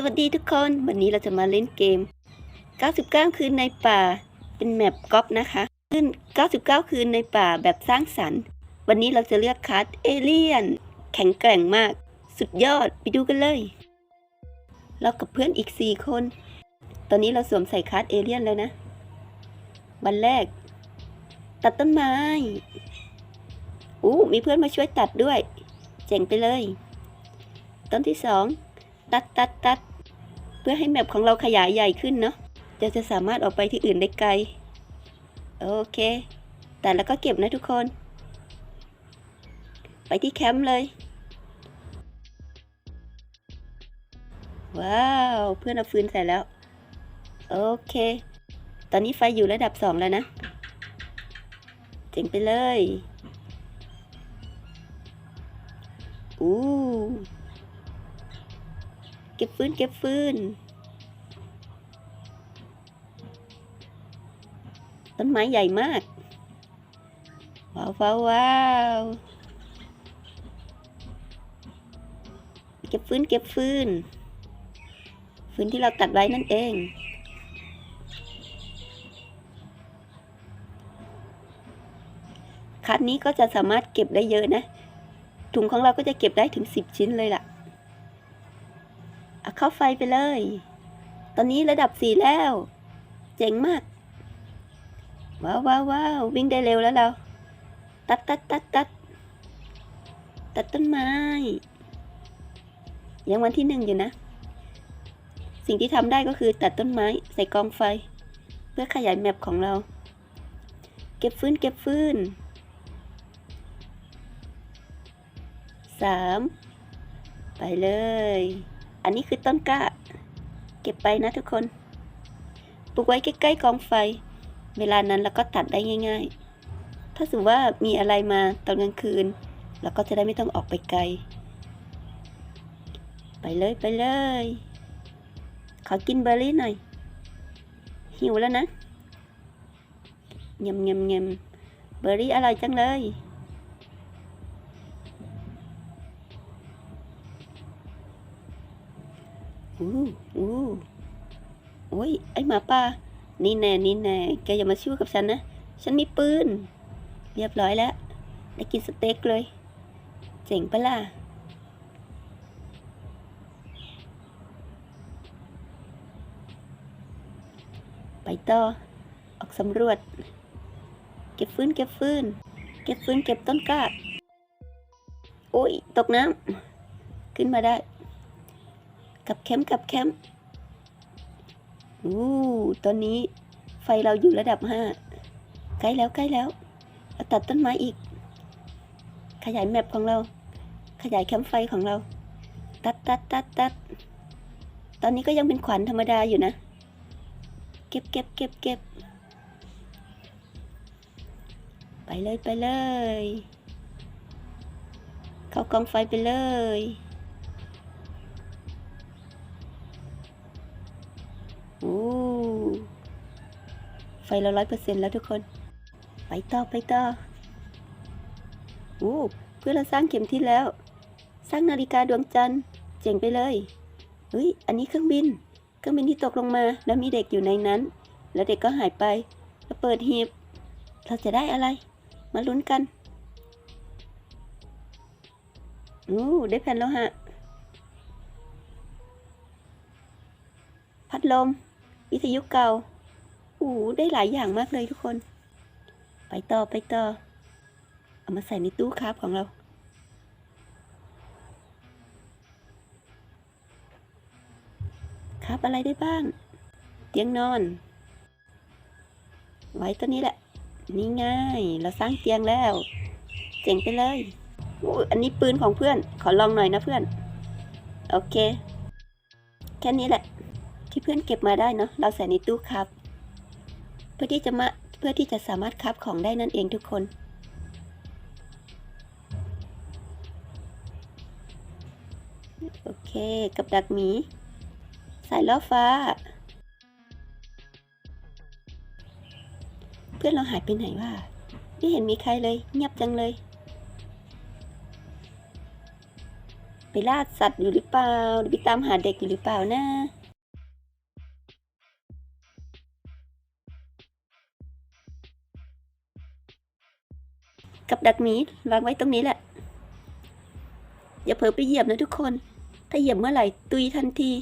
สวัสดีทุกคน วันนี้เราจะมาเล่นเกม 99 คืนในป่า เป็นแมปก๊อปนะคะขึ้น 99 คืนในป่าแบบสร้างสรรค์ วันนี้เราจะเลือกคัสเอเลี่ยน แข็งแกร่งมาก สุดยอด ไปดูกันเลย เรากับเพื่อนอีก 4 คน ตอนนี้เราสวมใส่คัสเอเลี่ยนแล้วนะ วันแรก ตัดต้นไม้ อู้ มีเพื่อนมาช่วยตัดด้วย เจ๋งไปเลย ต้นที่สอง ตัดตัดตัด พื่อให้แมปของเราขยายใหญ่ขึ้นเนาะจะจะสามารถออกไปที่อื่นได้ไกล โอเค แต่แล้วก็เก็บนะทุกคน ไปที่แคมป์เลย ว้าว เพื่อนเอาฟืนใส่แล้ว โอเค ตอนนี้ไฟอยู่ระดับสองแล้วนะ เจ๋งไปเลยอู้เก็บฟืนเก็บฟืน ต้นไม้ใหญ่มากว้าวว้าววาวเก็บฟืนเก็บฟืนฟืนที่เราตัดไว้นั่นเองคันนี้ก็จะสามารถเก็บได้เยอะนะ ถุงของเราก็จะเก็บได้ถึง 10 ชิ้นเลยล่ะเอาเข้าไฟไปเลย ตอนนี้ระดับสี่แล้ว เจ๋งมาก ว้าวว้าวว้าววิ่งได้เร็วแล้วเรา ตัดตัดตัดตัดตัดต้นไม้ ยังวันที่หนึ่งอยู่นะ สิ่งที่ทำได้ก็คือตัดต้นไม้ใส่กองไฟ เพื่อขยายแมปของเรา เก็บฟืนเก็บฟืนสามไปเลย อันนี้คือต้นกล้า เก็บไปนะทุกคน ปลูกไว้ใกล้ๆกองไฟ เวลานั้นเราก็ตัดได้ง่าย ๆ ถ้าสมมติว่ามีอะไรมาตอนกลางคืน เราก็จะได้ไม่ต้องออกไปไกล ไปเลยไปเลย ขอกินเบอร์รี่หน่อย หิวแล้วนะเงียมเงียมเงียมเบอร์รี่อร่อยจังเลยอู้อู้โอ้ยไอหมาป่า นี่แน่นี่แน่แกอย่ามาชิ่วกับฉันนะ ฉันมีปืน เรียบร้อยแล้ว ได้กินสเต็กเลย เจ๋งปะล่ะ ไปต่อ ออกสำรวจ เก็บฟืนเก็บฟืนเก็บฟืนเก็บต้นกล้าโอ้ย ตกน้ำ ขึ้นมาได้ กับแคมป์กับแคมป์ อู้ตอนนี้ไฟเราอยู่ระดับห้าใกล้แล้วใกล้แล้วตัดต้นไม้อีก ขยายแมปของเรา ขยายแคมป์ไฟของเรา ตัดตัดตัดตัดตอนนี้ก็ยังเป็นขวัญธรรมดาอยู่นะ เก็บเก็บเก็บเก็บไปเลยไปเลย เข้ากองไฟไปเลย โอ้ไฟเราร้อยเปอร์เซ็นต์แล้วทุกคน ไปต่อไปต่อโอ้เพื่อเราสร้างเข็มทิศแล้ว สร้างนาฬิกาดวงจันทร์เจ๋งไปเลยเฮ้ยอันนี้เครื่องบิน เครื่องบินที่ตกลงมา แล้วมีเด็กอยู่ในนั้น แล้วเด็กก็หายไปแล้วเปิดหีบ เราจะได้อะไร มาลุ้นกันโอ้ได้แผ่นแล้วฮะพัดลม วิทยุเก่าโอ้ได้หลายอย่างมากเลยทุกคน ไปต่อไปต่อ เอามาใส่ในตู้ครับของเรา ครับอะไรได้บ้าง เตียงนอน ไว้ตัวนี้แหละ นี่ง่าย เราสร้างเตียงแล้ว เจ๋งไปเลยอู้อันนี้ปืนของเพื่อน ขอลองหน่อยนะเพื่อน โอเค แค่นี้แหละ ที่เพื่อนเก็บมาได้เนาะเราใส่ในตู้ครับ เพื่อที่จะมาเพื่อที่จะสามารถคับของได้นั่นเองทุกคน โอเคกับดักหมีสายล่อฟ้า เพื่อนเราหายไปไหนวะไม่เห็นมีใครเลย เงียบจังเลย ไปล่าสัตว์อยู่หรือเปล่าหรือไปตามหาเด็กอยู่หรือเปล่านะ กับดักหมีวางไว้ตรงนี้แหละ อย่าเผลอไปเหยียบนะทุกคน ถ้าเหยียบเมื่อไหร่ตุยทันที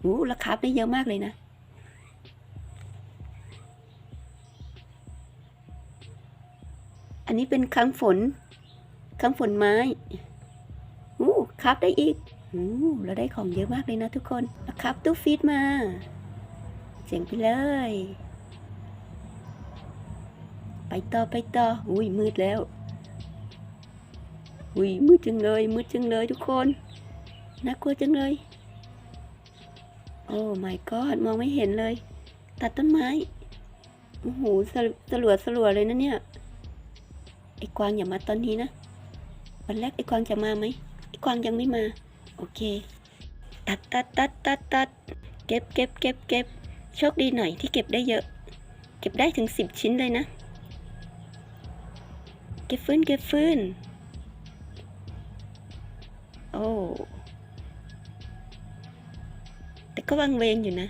โอ้ราคาได้เยอะมากเลยนะอันนี้เป็นค้างฝนค้างฝนไม้อู้คราบได้อีกอู้เราได้ของเยอะมากเลยนะทุกคนครับตู้ฟีดมาเจ๋งไปเลย ต่อไปต่ออุ้ยมืดแล้วอุ้ยมืดจังเลยมืดจังเลยทุกคนน่ากลัวจังเลย โอ้ my god มองไม่เห็นเลย ตัดต้นไม้โอ้โหสลสลัวสลัวเลยนะเนี่ยไอ้กวางอย่ามาตอนนี้นะวันแรกไอ้กวางจะมาไหมไอ้กวางยังไม่มา โอเค ตัดตัดตัดตัดตัดเก็บเก็บเก็บเก็บโชคดีหน่อยที่เก็บได้เยอะ เก็บได้ถึงสิบชิ้นเลยนะ ก็บฟื้นเก็บฟื้น โอ้ แต่ก็วังเวงอยู่นะ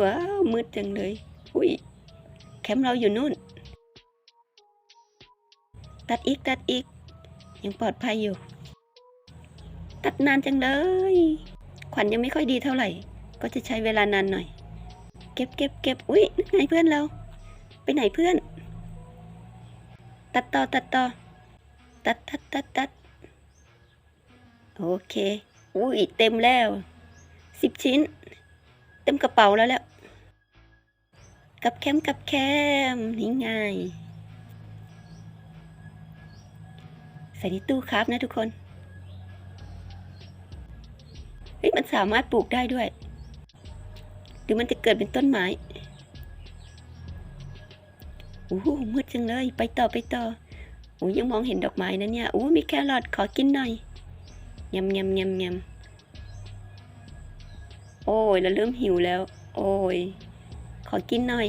ว้าวมืดจังเลย อุ้ย แคมป์เราอยู่นู่น ตัดอีกตัดอีก ยังปลอดภัยอยู่ ตัดนานจังเลย ขวัญยังไม่ค่อยดีเท่าไหร่ ก็จะใช้เวลานานหน่อย เก็บเก็บเก็บอุ้ยนั่นไงเพื่อนเรา ไปไหนเพื่อน ตัดต่อตัดต่อตัดตัดตัดตัดโอเค อุ้ยเต็มแล้วสิบชิ้น เต็มกระเป๋าแล้วแหล้วกับแคมกับแคมนี่ไงใส่ในตู้ครับนะทุกคนเฮ้ยมันสามารถปลูกได้ด้วย หรือมันจะเกิดเป็นต้นไม้ อ้โหมืดจังเลย ไปต่อไปต่อโอ้ยังมองเห็นดอกไม้นะเนี่ยโอ้มีแครอทขอกินหน่อยยำยำยำยำโอ้ยเราเริ่มหิวแล้ว โอ้ย ขอกินหน่อย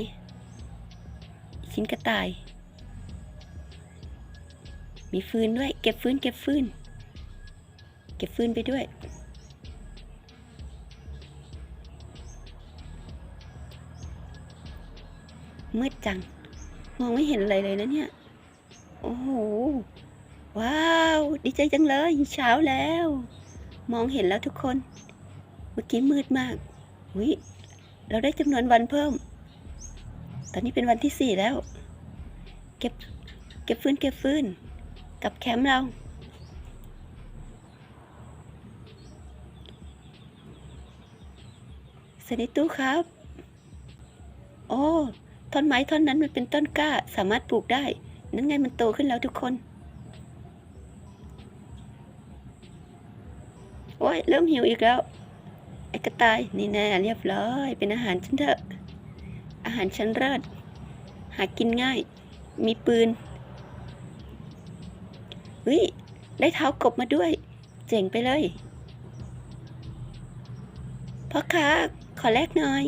ชิ้นกระต่าย มีฟืนด้วย เก็บฟืนเก็บฟืน เก็บฟืนไปด้วยมืดจัง มองไม่เห็นอะไรเลยนะเนี่ย โอ้โห ว้าว ดีใจจังเลยเช้าแล้ว มองเห็นแล้วทุกคน เมื่อกี้มืดมากอุ้ยเราได้จำนวนวันเพิ่ม ตอนนี้เป็นวันที่สี่แล้ว เก็บ เก็บฟืนเก็บฟืนกับแคมป์เราส่ในตู้ครับ โอ้ ท่อนไม้ท่อนนั้นมันเป็นต้นกล้าสามารถปลูกได้ นั่นไงมันโตขึ้นแล้วทุกคน โอ้ยเริ่มหิวอีกแล้ว ไอ้กระต่ายนี่แน่เรียบร้อย เป็นอาหารฉันเถอะ อาหารชั้นเลิศหากินง่าย มีปืนเฮ้ยได้เท้ากบมาด้วย เจ๋งไปเลยพ่อค้าขอแลกหน่อย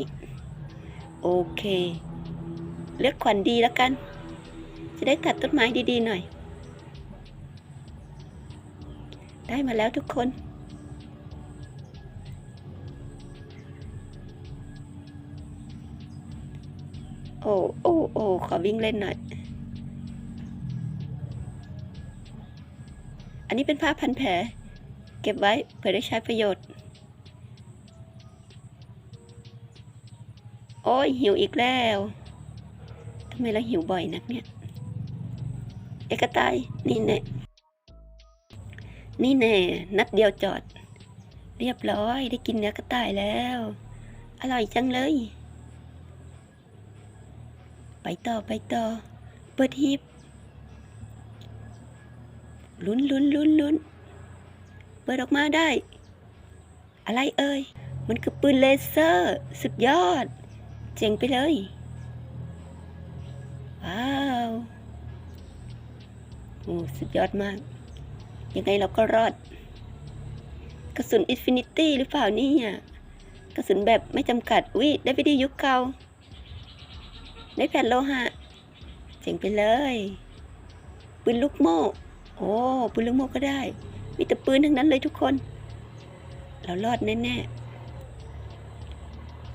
โอเค เลือกขวัญดีแล้วกัน จะได้ตัดต้นไม้ดีๆหน่อย ได้มาแล้วทุกคนโอ้โอ้โอ้ขอวิ่งเล่นหน่อย อันนี้เป็นผ้าพันแผล เก็บไว้เผื่อได้ใช้ประโยชน์ โอ้ยหิวอีกแล้ว ไมเราหิวบ่อยนักเนี่ย เอกตาย นี่แน่ นี่แน่ นัดเดียวจอด เรียบร้อยได้กินเนื้อกระต่ายแล้ว อร่อยจังเลย ไปต่อไปต่อ เปิดหีบลุ้นลุ้นลุ้นลุ้นเปิดออกมาได้ อะไรเอ่ย มันคือปืนเลเซอร์ สุดยอด เจ๋งไปเลย ว้าวโอ้สุดยอดมาก ยังไงเราก็รอด กระสุนอินฟินิตี้หรือเปล่านี่อะกระสุนแบบไม่จำกัดวิได้ไปดียุคเก่าได้แผ่นโลหะเจ๋งไปเลยปืนลูกโม่โอ้โอ้ปืนลูกโม่ก็ได้ มีแต่ปืนทั้งนั้นเลยทุกคน เรารอดแน่ๆ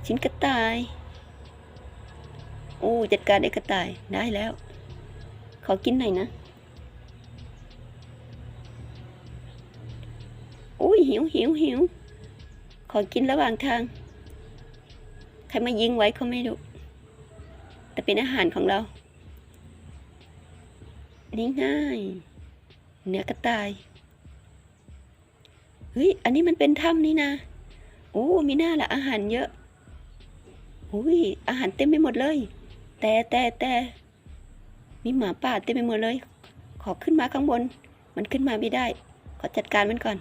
ชิ้นกระต่าย โอ้จัดการไอ้กระต่ายได้แล้ว ขอกินหน่อยนะอุ้ยหิวหิวหิวขอกินระหว่างทาง ใครมายิงไว้เขาไม่รู้แต่เป็นอาหารของเรานี่ง่ายเนื้อกระต่ายเฮ้ยอันนี้มันเป็นถ้ำนี่นะโอ้มีหน้าละอาหารเยอะอุ้ยอาหารเต็มไปหมดเลย แต่แต่แต่มีหมาป่าเต็มไปหมดเลย ขอขึ้นมาข้างบน มันขึ้นมาไม่ได้ ขอจัดการมันก่อน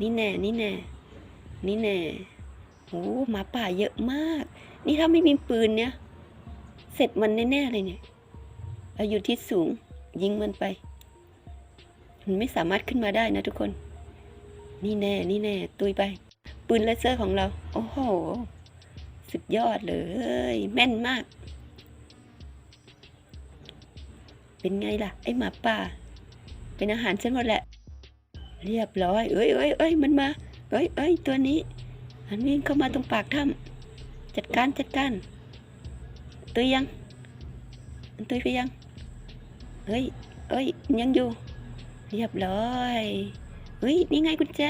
นี่แน่ นี่แน่ นี่แน่โอ้หมาป่าเยอะมาก นี่ถ้าไม่มีปืนเนี่ย เสร็จมันแน่ๆเลยเนี่ยเรายู่ที่สูงยิงมันไป มันไม่สามารถขึ้นมาได้นะทุกคน นี่แน่ นี่แน่ ตุยไป ปืนเลเซอร์ของเรา โอ้โห สุดยอดเลย แม่นมาก เป็นไงล่ะ ไอหมาป่า เป็นอาหารฉันหมดแหละ เรียบร้อย เอ้ยเอ้ยเอ้ยมันมา เอ้ยเอ้ยตัวนี้ มันวิ่งเข้ามาตรงปากถ้ำจัดการจัดการตุยยังมันตุยไปยัง เฮ้ยเอ้ยยังอยู่ เรียบร้อยเฮ้ยนี่ไงกุญแจ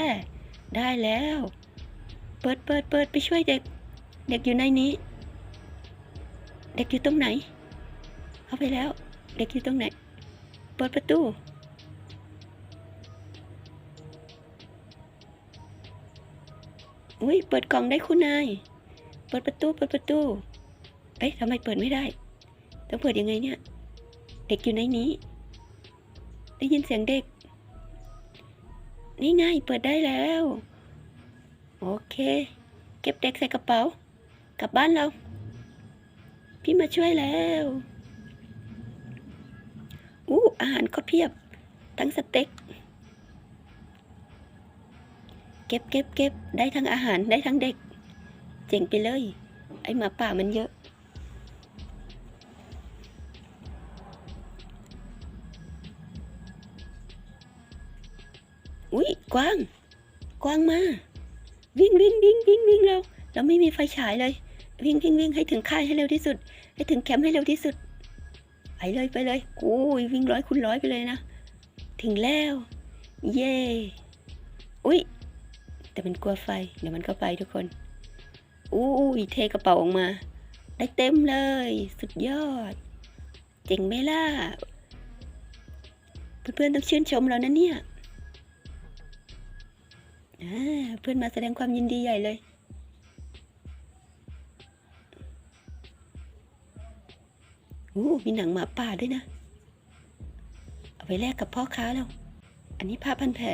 ได้แล้ว เปิดเปิดเปิดไปช่วยเด็ก เด็กอยู่ในนี้ เด็กอยู่ตรงไหน เข้าไปแล้ว เด็กอยู่ตรงไหน เปิดประตู อุ้ยเปิดกล่องได้คุณนาย เปิดประตู เปิดประตู เอ๊ะทำไมเปิดไม่ได้ ต้องเปิดยังไงเนี่ย เด็กอยู่ในนี้ ได้ยินเสียงเด็ก นี่ไง เปิดได้แล้ว โอเค เก็บเด็กใส่กระเป๋า กลับบ้านเรา พี่มาช่วยแล้ว อาหารก็เพียบ ทั้งสเต็ก เก็บเก็บเก็บได้ทั้งอาหารได้ทั้งเด็ก เจ๋งไปเลย ไอหมาป่ามันเยอะ อุ้ยกวาง กวางมา วิ่งวิ่งวิ่งวิ่งวิ่งเรา เราไม่มีไฟฉายเลย วิ่งวิ่งวิ่งให้ถึงค่ายให้เร็วที่สุด ให้ถึงแคมป์ให้เร็วที่สุด ไปเลยไปเลยโอ้ยวิ่งร้อยคูณร้อยไปเลยนะ ถึงแล้ว เย่อุ้ยแต่มันกลัวไฟ เดี๋ยวมันก็ไปทุกคนอู้ยเทกระเป๋าออกมา ได้เต็มเลย สุดยอด เจ๋งไหมล่ะ เพื่อนๆต้องชื่นชมเรานะเนี่ยเพื่อนมาแสดงความยินดีใหญ่เลย โอ้มีหนังหมาป่าด้วยนะ เอาไปแลกกับพ่อค้าแล้ว อันนี้ผ้าพันแผล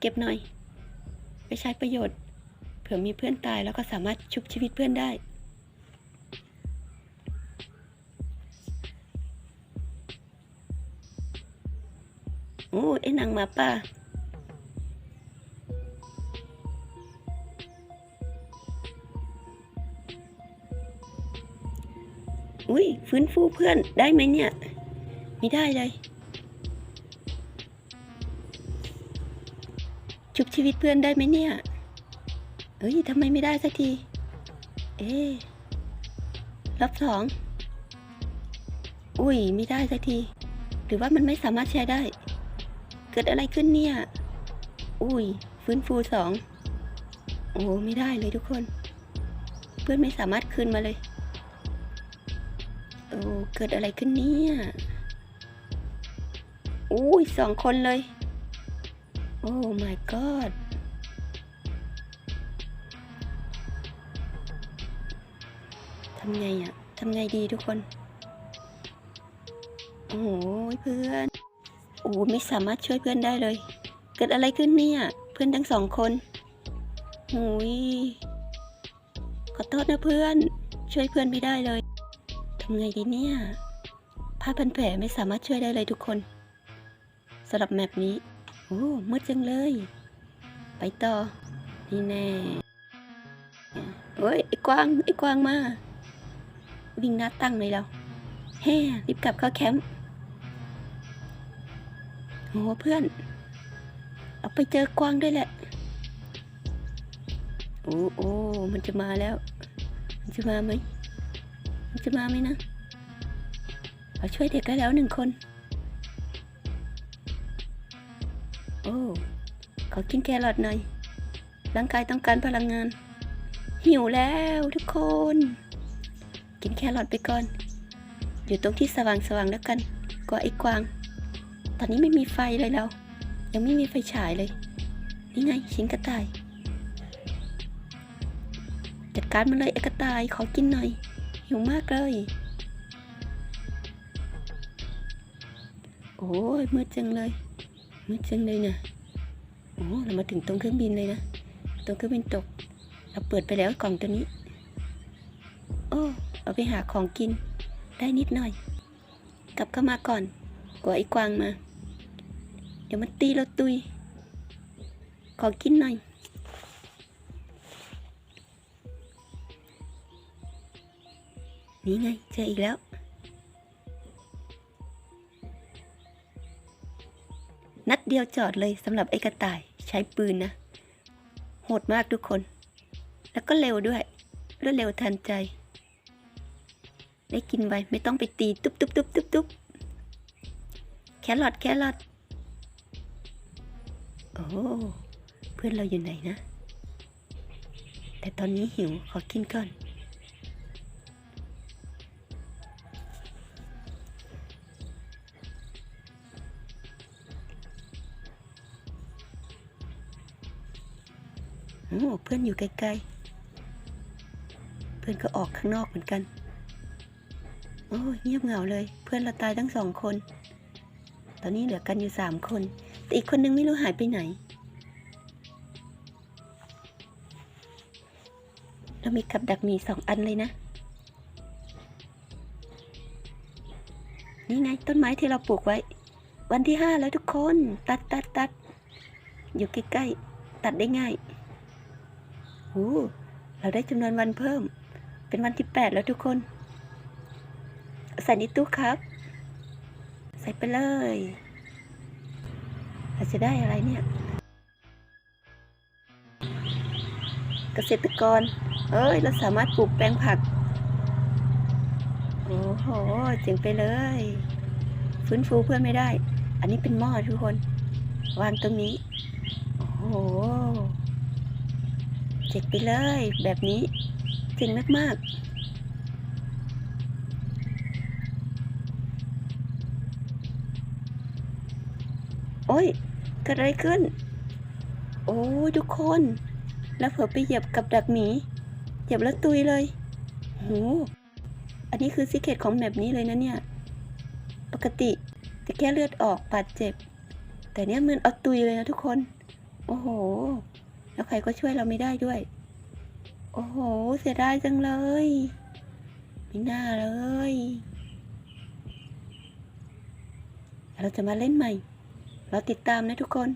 เก็บหน่อย ไปใช้ประโยชน์ เผื่อมีเพื่อนตายแล้วก็สามารถชุบชีวิตเพื่อนได้ โอ้ไอ้หนังหมาป่า อุ้ยฟื้นฟูเพื่อนได้ไหมเนี่ย ไม่ได้เลย ชุบชีวิตเพื่อนได้ไหมเนี่ยเอ้ยทำไมไม่ได้สักที เอ๊รอบสอง อุ้ยไม่ได้สักที หรือว่ามันไม่สามารถใช้ได้ เกิดอะไรขึ้นเนี่ย อุ้ยฟื้นฟูสอง โอ้ไม่ได้เลยทุกคน เพื่อนไม่สามารถคืนมาเลย โอ้เกิดอะไรขึ้นเนี่ยอุ้ยสองคนเลย โอ้ my god ทำไงอะทำไงดีทุกคน โอ้ยเพื่อน โอ้ไม่สามารถช่วยเพื่อนได้เลย เกิดอะไรขึ้นเนี่ย เพื่อนทั้งสองคนโอ้ยขอโทษนะเพื่อน ช่วยเพื่อนไม่ได้เลยำไงดีเนี่ย ผ้าพันแผลไม่สามารถช่วยได้เลยทุกคนสำหรับแมปนี้ โอ้มืดจังเลย ไปต่อ นี่แน่เฮ้ย ไอ้กวาง ไอ้กวางมา วิ่งหน้าตั้งเลยเราแฮ่รีบกลับเข้าแคมป์โอ้เพื่อน เอาไปเจอกวางด้วยแหละ โอ้โอ้มันจะมาแล้ว มันจะมาไหม มันจะมาไหมนะเราช่วยเด็กได้แล้วหนึ่งคน โอ้ ขอกินแครอทหน่อย ร่างกายต้องการพลังงาน หิวแล้วทุกคน กินแครอทไปก่อน อยู่ตรงที่สว่างสว่างๆแล้วกัน กว่าไอ้กวาง ตอนนี้ไม่มีไฟเลยเรา ยังไม่มีไฟฉายเลย นี่ไงชิ้นกระต่าย จัดการมันเลยไอ้กระต่ายขอกินหน่อย หิวมากเลย โอ้ยมืดจังเลย มืดจังเลยเนี่ยโอ้เรามาถึงตรงเครื่องบินเลยนะ ตรงเครื่องบินตก เราเปิดไปแล้วกล่องตัวนี้ โอ้ เอาไปหาของกิน ได้นิดหน่อย กลับเข้ามาก่อน กลัวไอ้กวางมา เดี๋ยวมันตีเราตุย ขอกินหน่อย นี่ไงเจออีกแล้ว นัดเดียวจอดเลยสำหรับไอ้กระต่ายใช้ปืนนะ โหดมากทุกคน แล้วก็เร็วด้วยรวดเร็วทันใจ ได้กินไวไม่ต้องไปตีตุ๊บตุ๊บตุ๊บตุ๊บตุ๊บแครอทแครอทโอ้เพื่อนเราอยู่ไหนนะ แต่ตอนนี้หิวขอกินก่อน โอ้เพื่อนอยู่ไกลๆ เพื่อนก็ออกข้างนอกเหมือนกัน โอ้เงียบเหงาเลย เพื่อนเราตายทั้งสองคน ตอนนี้เหลือกันอยู่สามคน แต่อีกคนนึงไม่รู้หายไปไหน เรามีกับดักหมีสองอันเลยนะ นี่ไงต้นไม้ที่เราปลูกไว้ วันที่ห้าแล้วทุกคน ตัดตัดตัดอยู่ใกล้ๆ ตัดได้ง่าย โอ้เราได้จำนวนวันเพิ่ม เป็นวันที่แปดแล้วทุกคน ใส่ในตู้ครับ ใส่ไปเลยเราจะได้อะไรเนี่ย เกษตรกร เอ้ย เราสามารถปลูกแปลงผัก โอ้โห เจ๋งไปเลย ฟื้นฟูเพื่อนไม่ได้ อันนี้เป็นหม้อทุกคน วางตรงนี้ โอ้โห เจ๋งไปเลย แบบนี้เจ๋งมากๆโอ้ยเกิดอะไรขึ้น โอ้ทุกคน แล้วเผลอไปเหยียบกับดักหมี เหยียบแล้วตุยเลยโหอันนี้คือสิเคตของแบบนี้เลยนะเนี่ย ปกติจะแค่เลือดออกบาดเจ็บ แต่เนี้ยมันเอาตุยเลยนะทุกคน โอ้โห แล้วใครก็ช่วยเราไม่ได้ด้วย โอ้โห เสียดายจังเลยไม่น่าเลย เราจะมาเล่นใหม่ เราติดตามนะทุกคน